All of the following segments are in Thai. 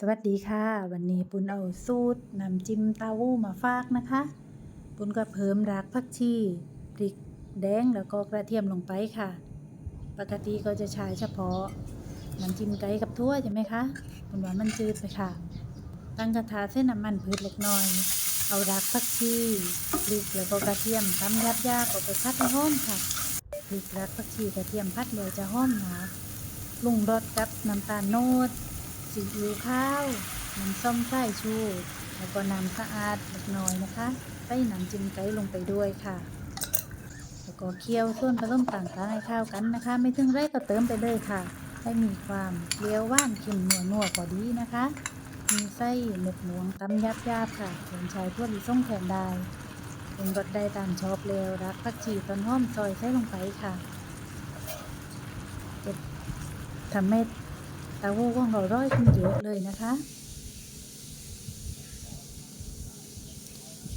สวัสดีค่ะ วันนี้ปุณเอาสูตรน้ำจิ้มเต้าหู้มาฝากนะคะ ปุณก็เพิ่มรากผักชีพริกแดงแล้วก็กระเทียมลงไปค่ะ ปกติก็จะใช้เฉพาะน้ำจิ้มไก่กับทั่วใช่ไหมคะปุณว่ามันจืดไปค่ะ ตั้งกระทะเส้นน้ำมันพืชเล็กน้อย เอารากผักชีพริกแล้วก็กระเทียมตำยับยาบเอาไปพัดให้หอมค่ะพริกรากผักชีกระเทียมพัดเลยจะหอมนาปรุงรสกับน้ำตาลโนด ซีอิ๊วข้าวน้ำส้มสายชู แล้วก็น้ำสะอาดเล็กน้อยนะคะ ใส่น้ำจิ้มไก่ลงไปด้วยค่ะ แล้วก็เคี่ยวส่วนผสมต่างๆให้เข้ากันนะคะ ไม่ถึงไรก็เติมไปเลยค่ะ ให้มีความเปรี้ยวว่านเค็มนัวนัวๆพอดีนะคะ มีไส้หมึกหนวงตำยับยาบค่ะส่วนชายทั่วลิส่งแทนได้เป็นรสได้ตามชอบแล้วรักผักชีต้นหอมซอยใส่ลงไปค่ะจะทำให้ ตาหู้ของเราร้อยขึ้นเยอะเลยนะคะ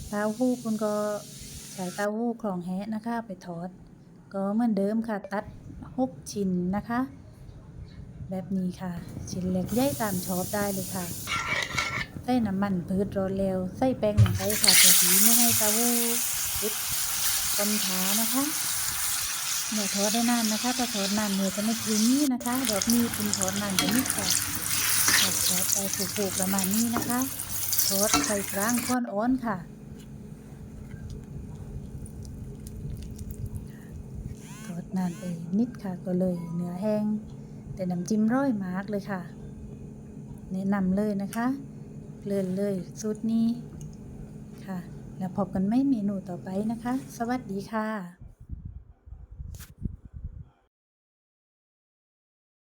เต้าหู้คุณก็ใช้เต้าหู้คลองแหะนะคะ ไปทอด ก็เหมือนเดิมค่ะตัดหกชิ้นนะคะ แบบนี้ค่ะ ชิ้นเล็กใหญ่ตามชอบได้เลยค่ะใส่น้ำมันพืชร้อนเร็วใส่แป้งลงไปค่ะเพื่อที่ไม่ให้เต้าหู้ติดต้นขานะคะ เนื้อทอดได้นานนะคะถ้าทอดนานเนื้อจะไม่คืนนี้นะคะดอกนี้คุณทอดนานจะนิดค่ะทอดทอดไปผูกๆประมาณนี้นะคะทอดไฟกลางค่อนอ้อนค่ะทอดนานไปนิดค่ะก็เลยเนื้อแห้ง แต่น้ำจิ้มร้อยมากเลยค่ะ แนะนำเลยนะคะเลินเลยสูตรนี้ค่ะ แล้วพบกันไม่เมนูต่อไปนะคะ สวัสดีค่ะ